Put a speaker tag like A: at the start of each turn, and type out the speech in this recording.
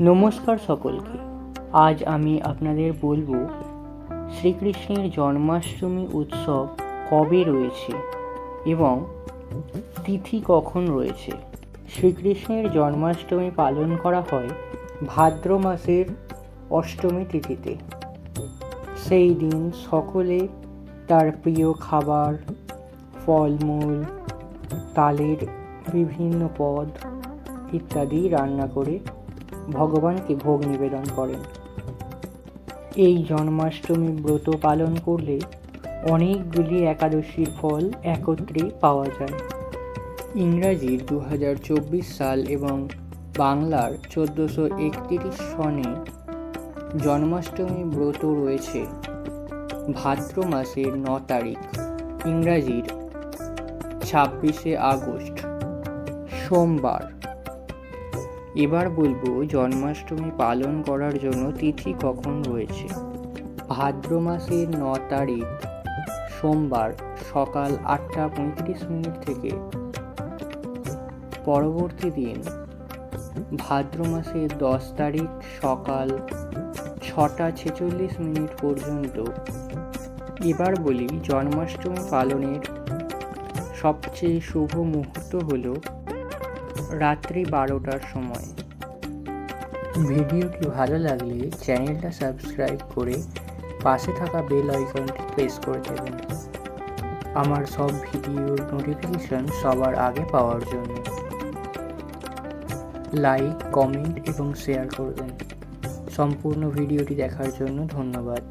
A: নমস্কার সকলকে। আজ আমি আপনাদের বলব, শ্রীকৃষ্ণের জন্মাষ্টমী উৎসব কবে রয়েছে এবং তিথি কখন রয়েছে? শ্রীকৃষ্ণের জন্মাষ্টমী পালন করা হয় ভাদ্র মাসের অষ্টমী তিথিতে। সেই দিন সকলে তার প্রিয় খাবার, ফলমূল, তালের বিভিন্ন পদ ইত্যাদি রান্না করে ভগবানকে ভোগ নিবেদন করেন। এই জন্মাষ্টমী ব্রত পালন করলে অনেকগুলি একাদশীর ফল একত্রে পাওয়া যায়। ইংরাজির দু হাজার চব্বিশ সাল এবং বাংলার চোদ্দোশো একত্রিশ সনে জন্মাষ্টমী ব্রত রয়েছে। ভাদ্র মাসের ন তারিখ, ইংরাজির ছাব্বিশে আগস্ট, সোমবার। এবার বলব জন্মাষ্টমী পালন করার জন্য তিথি কখন রয়েছে? ভাদ্র মাসের ন তারিখ, সোমবার সকাল আটটা পঁয়ত্রিশ মিনিট থেকে। পরবর্তী দিন, ভাদ্র মাসের দশ তারিখ সকাল ছটা ছেচল্লিশ মিনিট পর্যন্ত। এবার বলি জন্মাষ্টমী পালনের সবচেয়ে শুভ মুহূর্ত হলো রাত্রি বারোটার সময়। ভিডিওটি ভালো লাগলে চ্যানেলটা সাবস্ক্রাইব করে পাশে থাকা বেল আইকনটি প্রেস করে দেবেন। আমার সব ভিডিওর নোটিফিকেশন সবার আগে পাওয়ার জন্য। লাইক, কমেন্ট এবং শেয়ার করবেন। সম্পূর্ণ ভিডিওটি দেখার জন্য ধন্যবাদ।